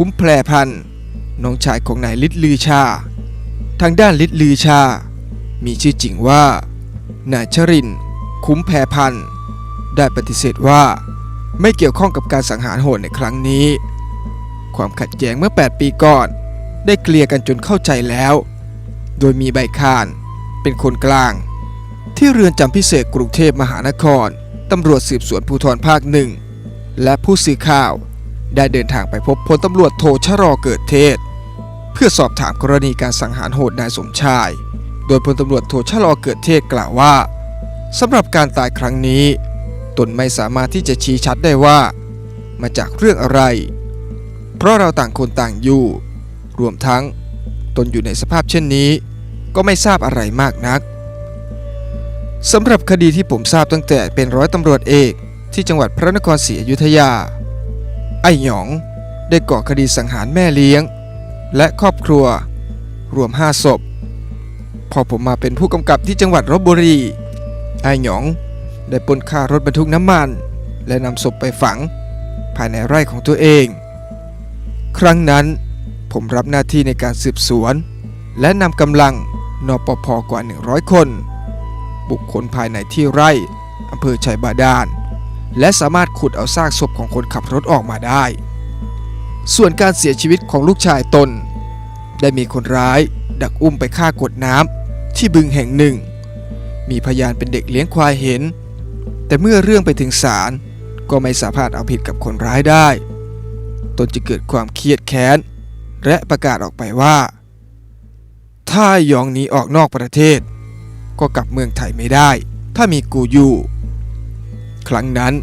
คุ้มแพรพันธ์น้องชายของนายฤทธิ์ลือชา ทางด้านฤทธิ์ลือชา มีชื่อจริงว่านายชริน คุ้มแพรพันธ์ได้ปฏิเสธว่าไม่เกี่ยวข้องกับการสังหารโหดในครั้งนี้ ความขัดแย้งเมื่อ 8 ปีก่อน ได้เคลียร์กันจนเข้าใจแล้ว โดยมีใบคานเป็นคนกลาง ที่เรือนจำพิเศษกรุงเทพมหานครตำรวจสืบสวนภูธรภาคหนึ่งและผู้สื่อข่าว ได้เดินทางไปพบพลตำรวจโทชรอเกิดเทศ เพื่อสอบถามกรณีการสังหารโหดนายสมชาย โดยพลตำรวจโทชรอเกิดเทศกล่าวว่าสำหรับการตายครั้งนี้ ตนไม่สามารถที่จะชี้ชัดได้ว่า มาจากเรื่องอะไร เพราะเราต่างคนต่างอยู่ รวมทั้ง ตนอยู่ในสภาพเช่นนี้ ก็ไม่ทราบอะไรมากนักสำหรับคดีที่ผมทราบตั้งแต่เป็นร้อยตำรวจเอกที่จังหวัดพระนครศรีอยุธยา ไอ้หยอง ได้ก่อคดีสังหารแม่เลี้ยง และครอบครัว รวม5ศพ พอผมมาเป็นผู้กำกับที่จังหวัดลบบุรี ไอ้หยอง ได้ปนฆ่ารถบรรทุกน้ำมัน และนำศพไปฝัง ภายในไร่ของตัวเอง ครั้งนั้นผมรับหน้าที่ในการสืบสวน และนำกำลังนปภกว่า 100 คน บุคคลภายในที่ไร่อำเภอชัยบาดาล และสามารถขุดเอาซากศพของคนขับรถออกมาได้ ส่วนการเสียชีวิตของลูกชายตน ได้มีคนร้ายดักอุ้มไปฆ่ากดน้ำที่บึงแห่งหนึ่ง มีพยานเป็นเด็กเลี้ยงควายเห็น แต่เมื่อเรื่องไปถึงศาลก็ไม่สามารถเอาผิดกับคนร้ายได้ ตนจะเกิดความเครียดแค้น และประกาศออกไปว่า ถ้ายองหนีออกนอกประเทศ ก็กลับเมืองไทยไม่ได้ ถ้ามีกูอยู่ ครั้งนั้น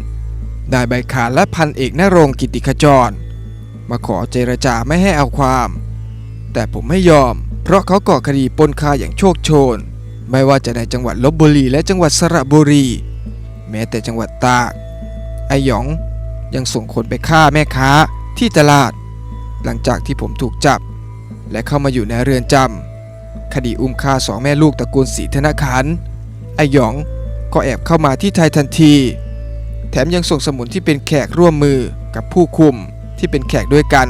นายใบขานและพันเอกนรงกิติขจร มาขอเจรจาไม่ให้เอาความ แต่ผมไม่ยอม เพราะเขาก่อคดีปนฆ่าอย่างโชคโชน ไม่ว่าจะในจังหวัดลบบุรีและจังหวัดสระบุรี แม้แต่จังหวัดตากไอหยองยังส่งคนไปฆ่าแม่ค้าที่ตลาด หลังจากที่ผมถูกจับ และเข้ามาอยู่ในเรือนจำคดีอุ้มฆ่าสองแม่ลูกตระกูลศรีธนขันไอหยองก็แอบเข้ามาที่ไทยทันที แถมยังส่งสมุนที่เป็นแขกร่วมมือกับผู้คุมที่เป็นแขกด้วยกัน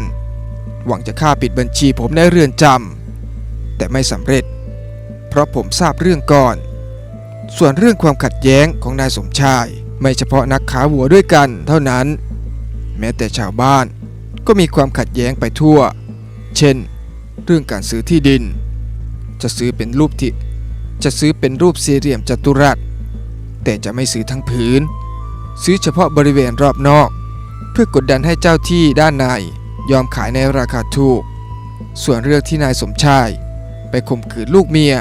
หวังจะฆ่าปิดบัญชีผมในเรือนจำแต่ไม่สำเร็จ เพราะผมทราบเรื่องก่อน ส่วนเรื่องความขัดแย้งของนายสมชาย ไม่เฉพาะนักขาหัวด้วยกันเท่านั้น แม้แต่ชาวบ้านก็มีความขัดแย้งไปทั่ว เช่น เรื่องการซื้อที่ดิน จะซื้อเป็นรูปที่จะซื้อเป็นรูปสี่เหลี่ยมจัตุรัส แต่จะไม่ซื้อทั้งผืน ซื้อเฉพาะบริเวณรอบนอก เพื่อกดดันให้เจ้าที่ด้านในยอมขายในราคาถูก ส่วนเรื่องที่นายสมชาย ไปข่มขืนลูกเมีย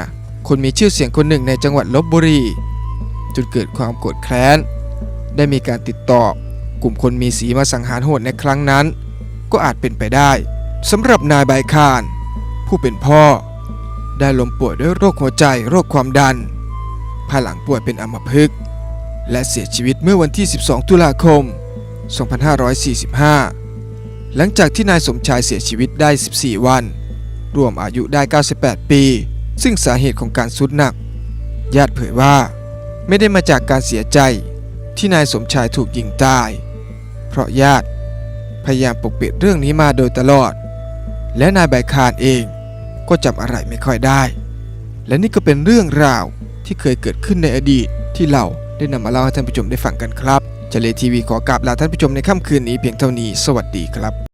คนมีชื่อเสียงคนหนึ่งในจังหวัดลบบุรี จนเกิดความโกรธแค้น ได้มีการติดต่อกลุ่มคนมีสีมาสังหารโหดในครั้งนั้น ก็อาจเป็นไปได้สำหรับนายใบาคาน ผู้เป็นพ่อ ได้ล้มป่วยด้วยโรคหัวใจโรคความดันภายหลังป่วยเป็นอัมพฤกษ์ และเสียชีวิตเมื่อวันที่ 12 ตุลาคม 2545 หลังจากที่นายสมชายเสียชีวิตได้ 14 วัน รวมอายุได้ 98 ปี ซึ่งสาเหตุของการสุดหนัก ญาติเผยว่า ไม่ได้มาจากการเสียใจที่นายสมชายถูกยิงตาย เพราะญาติพยายามปกปิดเรื่องนี้มาโดยตลอด และนายใบคานเองก็จำอะไรไม่ค่อยได้ และนี่ก็เป็นเรื่องราวที่เคยเกิดขึ้นในอดีตที่เรา ได้นำมาเล่าให้ท่านผู้ชมได้ฟังกันครับเจเลทีวีขอกราบลาท่านผู้ชมในค่ำคืนนี้เพียงเท่านี้ สวัสดีครับ